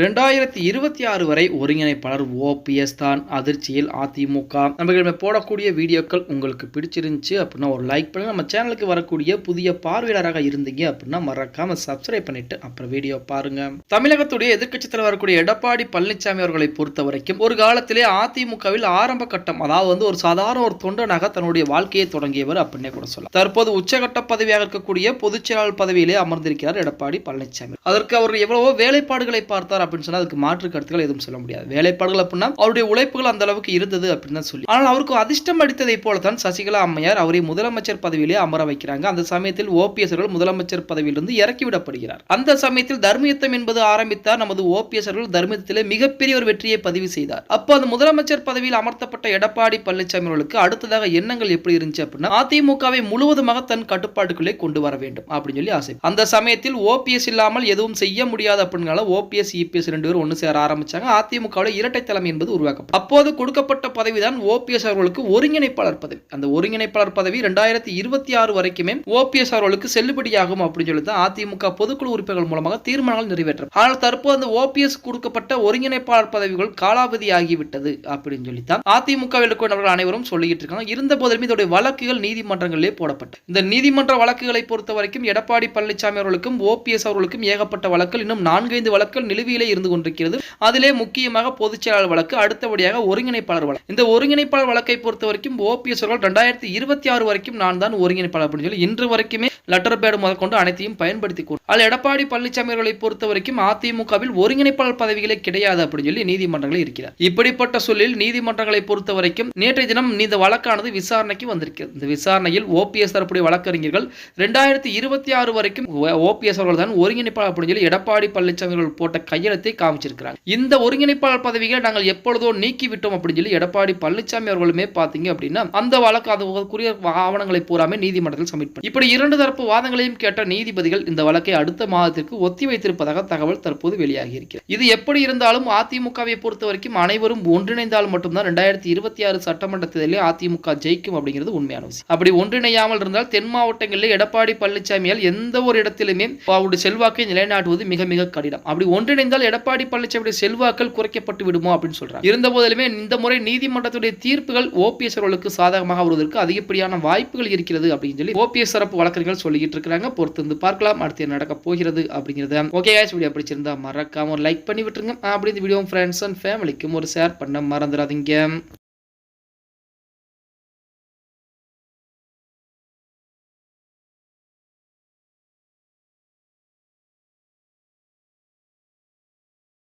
ரெண்டாயிரத்தி இருபத்தி ஆறு வரை ஒருங்கிணைப்பாளர் ஓபிஎஸ் தான் அதிர்ச்சியில் அதிமுக. நம்ம போடக்கூடிய வீடியோக்கள் உங்களுக்கு பிடிச்சிருந்துச்சு அப்படின்னா ஒரு லைக் பண்ணுங்க. நம்ம சேனலுக்கு வரக்கூடிய புதிய பார்வையாளராக இருந்தீங்க அப்படின்னா மறக்காம சப்ஸ்கிரைப் பண்ணிட்டு அப்புறம் வீடியோ பாருங்க. தமிழகத்துடைய எதிர்க்கட்சித்தில் வரக்கூடிய எடப்பாடி பழனிசாமி அவர்களை பொறுத்த வரைக்கும் ஒரு காலத்திலே அதிமுகவில் ஆரம்ப கட்டம் அதாவது வந்து ஒரு சாதாரண ஒரு தொண்டனாக தன்னுடைய வாழ்க்கையை தொடங்கியவர் அப்படின்னே கூட சொல்லலாம். தற்போது உச்சகட்ட பதவியாக இருக்கக்கூடிய பொதுச் செயலாளர் பதவியிலே அமர்ந்திருக்கிறார் எடப்பாடி பழனிசாமி அதற்கு அவர் எவ்வளவோ வேலைப்பாடுகளை பார்த்தார். அப்படின்னு சொன்னா அதுக்கு மாற்று கருத்துக்கள் எதுவும் சொல்ல முடியாது. வேலைப்பாடுகள் அப்படின்னா அவருடைய உழைப்புகள் அந்த அளவுக்கு இருந்தது அப்படின்னு தான் சொல்லி. ஆனால் அவருக்கு அதிர்ஷ்டம் அடித்ததை போலதான் சசிகலா அம்மையார் அவரை முதலமைச்சர் பதவியிலே அமர வைக்கிறாங்க. அந்த சமயத்தில் ஓபிஎஸ் அவர்கள் முதலமைச்சர் பதவியிலிருந்து இறக்கிவிடப்படுகிறார் அந்த சமயத்தில் தர்மயுத்தம் என்பது ஆரம்பித்தார். நமது ஓபிஎஸ் அவர்கள் தர்மயுத்தத்திலே மிகப்பெரிய ஒரு வெற்றியை பதிவு செய்தார். அப்போ அந்த முதலமைச்சர் பதவியில் அமர்த்தப்பட்ட எடப்பாடி பழனிசாமி அவர்களுக்கு அடுத்ததாக எண்ணங்கள் எப்படி இருந்துச்சு அப்படின்னா அதிமுகவை முழுவதுமாக தன் கட்டுப்பாட்டுக்குள்ளே கொண்டு வர வேண்டும் அப்படின்னு சொல்லி ஆசை. அந்த சமயத்தில் ஓபிஎஸ் இல்லாமல் எதுவும் செய்ய முடியாது அப்படின்னால ஓபிஎஸ் இபிஎஸ் ரெண்டு பேரும் ஒன்று சேர ஆரம்பிச்சாங்க. அதிமுகவில் இரட்டை தலைமை என்பது உருவாக்கப்படும் அப்போது கொடுக்கப்பட்ட பதவிதான் ஓபிஎஸ் அவர்களுக்கு ஒருங்கிணைப்பாளர் பதவி. அந்த ஒருங்கிணைப்பாளர் பதவி ரெண்டாயிரத்தி இருபத்தி ஆறு வரைக்குமே ஓபிஎஸ் அவர்களுக்கு செல்லுபடியாகும் அப்படின்னு சொல்லி தான் அதிமுக பொதுக்குழு உறுப்பினர்கள் மூலமாக தீர்மானங்கள் நிறைவேற்றும் ஆனால் தற்போது அந்த ஓபிஎஸ் கொடுக்கப்பட்ட ஒருங்கிணைப்பாளர் பதவிகள் காலாவதி ஆகிவிட்டது அப்படின்னு சொல்லி தான் அதிமுக நபர்கள் அனைவரும் சொல்லிட்டு இருக்காங்க. இருந்த போதிலும் இதோடைய வழக்குகள் நீதிமன்றங்களிலே போடப்பட்டு இந்த நீதிமன்ற வழக்குகளை பொறுத்த வரைக்கும் எடப்பாடி பழனிசாமி அவர்களுக்கும் ஓபிஎஸ் அவர்களுக்கும் ஏகப்பட்ட வழக்குகள். இன்னும் நான்கைந்து வழக்குகள் நிலுவையில் இருந்து கொண்டிருக்கிறது. அதிலே முக்கியமாக பொதுச்செயலாளர் வழக்கு அடுத்தபடியாக ஒருங்கிணைப்பாளர் வழக்கு. இந்த ஒருங்கிணைப்பாளர் வழக்கை பொறுத்த வரைக்கும் ஓபிஎஸ் அவர்கள் ரெண்டாயிரத்தி இருபத்தி ஆறு வரைக்கும் நான் தான் ஒருங்கிணைப்பாளர் அப்படின்னு சொல்லி இன்று வரைக்குமே லெட்டர் பேடு முதற்கொண்டு அனைத்தையும் பயன்படுத்தி கொண்டு அதில் எடப்பாடி பழனிசாமி அவர்களை பொறுத்த வரைக்கும் அதிமுகவில் ஒருங்கிணைப்பாளர் பதவிகளே கிடையாது அப்படின்னு சொல்லி நீதிமன்றங்களில் இருக்கிறார். இப்படிப்பட்ட சூழலில் நீதிமன்றங்களை பொறுத்த வரைக்கும் நேற்றைய தினம் இந்த வழக்கானது விசாரணைக்கு வந்திருக்கிறது. இந்த விசாரணையில் ஓபிஎஸ் தரப்புடைய வழக்கறிஞர்கள் ரெண்டாயிரத்தி இருபத்தி ஆறு வரைக்கும் ஓபிஎஸ் அவர்கள் தான் ஒருங்கிணைப்பாளர் அப்படின்னு சொல்லி எடப்பாடி பழனிசாமி அவர்கள் போட்ட கையில் கையெழுத்தை காமிச்சிருக்கிறாங்க. இந்த ஒருங்கிணைப்பாளர் பதவிகளை நாங்கள் எப்பொழுதோ நீக்கி விட்டோம் அப்படின்னு சொல்லி எடப்பாடி பழனிசாமி அவர்களுமே பார்த்தீங்க அப்படின்னா அந்த வழக்கு அதுக்குரிய ஆவணங்களை பூராமே நீதிமன்றத்தில் சப்மிட் பண்ணி இப்படி இரண்டு தரப்பு வாதங்களையும் கேட்ட நீதிபதிகள் இந்த வழக்கை அடுத்த மாதத்திற்கு ஒத்தி வைத்திருப்பதாக தகவல் தற்போது வெளியாகி இருக்கிறது. இது எப்படி இருந்தாலும் அதிமுகவை பொறுத்த வரைக்கும் அனைவரும் ஒன்றிணைந்தால் மட்டும்தான் ரெண்டாயிரத்தி இருபத்தி ஆறு சட்டமன்ற தேர்தலில் அதிமுக ஜெயிக்கும் அப்படிங்கிறது உண்மையான விஷயம். அப்படி ஒன்றிணையாமல் இருந்தால் தென் மாவட்டங்களில் எடப்பாடி பழனிசாமியால் எந்த ஒரு இடத்திலுமே அவருடைய செல்வாக்கை நிலைநாட்டுவது மிக மிக கடினம். அப்படி ஒன்றிணைந்தால் எடப்பாடி பழனிசாமியுடைய செல்வாக்கள் குறைக்கப்பட்டு விடுமோ அப்படின்னு சொல்றாங்க. இருந்த போதிலுமே இந்த முறை நீதிமன்றத்துடைய தீர்ப்புகள் ஓபிஎஸ் அவர்களுக்கு சாதகமாக வருவதற்கு அதிகப்படியான வாய்ப்புகள் இருக்கிறது அப்படின்னு சொல்லி ஓபிஎஸ் தரப்பு வழக்கறிஞர்கள் சொல்லிட்டு இருக்காங்க பொறுத்து வந்து பார்க்கலாம். அடுத்து நடக்க போகிறது அப்படிங்கிறத. ஓகே guys வீடியோ பிடிச்சிருந்தா மறக்காம ஒரு லைக் பண்ணி விட்டுருங்க. அப்படி இந்த வீடியோ ஃப்ரெண்ட்ஸ் அண்ட் ஃபேமிலிக்கும் ஒரு ஷேர் பண்ண மறந்துடாதீங்க.